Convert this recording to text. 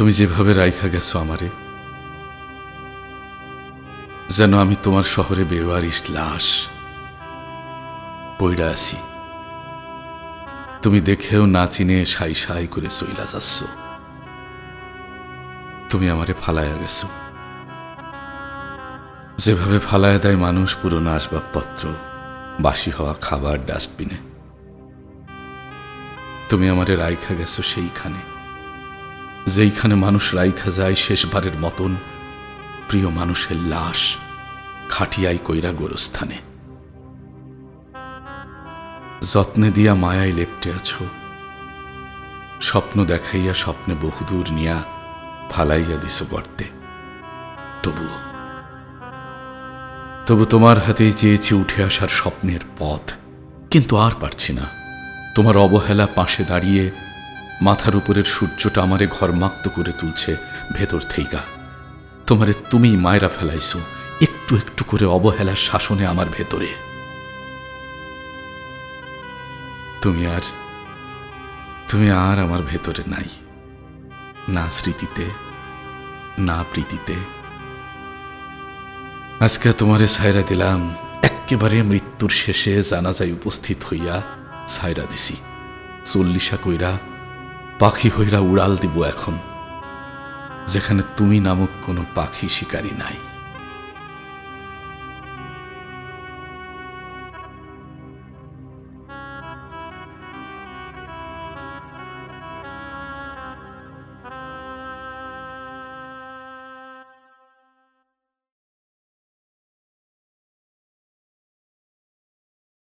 তুমি যেভাবে রাইখা গেছো আমারে, যেন আমি তোমার শহরে বেওয়ারিশ লাশ পইড়া আছি। তুমি দেখেও না চিনে সাই সাই করে চইলা যাচ্ছ। তুমি আমারে ফালাইয়া গেছো। যেভাবে ফালায় দেয় মানুষ পুরনো আসবাবপত্র, বাসি হওয়া খাবার, ডাস্টবিনে। তুমি আমারে রাইখা গেছো সেইখানে। যেইখানে মানুষ রাইখা যায় শেষবারের মতন, প্রিয় মানুষের লাশ খাটিয়াই কইরা গোরস্থানে। যত্নে দিয়া মায়ায় লেপটে আছো, স্বপ্ন দেখাইয়া স্বপ্নে বহুদূর নিয়া ফালাইয়া দিস গর্তে। তবুও, তবু তোমার হাতেই চেয়েছি উঠে আসার স্বপ্নের পথ, কিন্তু আর পারছি না। তোমার অবহেলা পাশে দাঁড়িয়ে মাথার উপরের সূর্যটা আমারে ঘরমাক্ত করে তুলছে ভেতর থেইকা। তোমারে তুমিই মায়েরা ফেলাইছো, একটু একটু করে অবহেলার শাসনে আমার ভেতরে। তুমি আর তুমি আর আমার ভেতরে নাই। না স্মৃতিতে, না প্রীতিতে। আজকে তোমারে সায়রা দিলাম, এক্কেবারে মৃত্যুর শেষে জানাজায় উপস্থিত হইয়া ছায়রা দিছি। চল্লিশা কইরা পাখি হইরা উড়াল দিব এখন যেখানে তুমি নামক কোনো পাখি শিকারী নাই।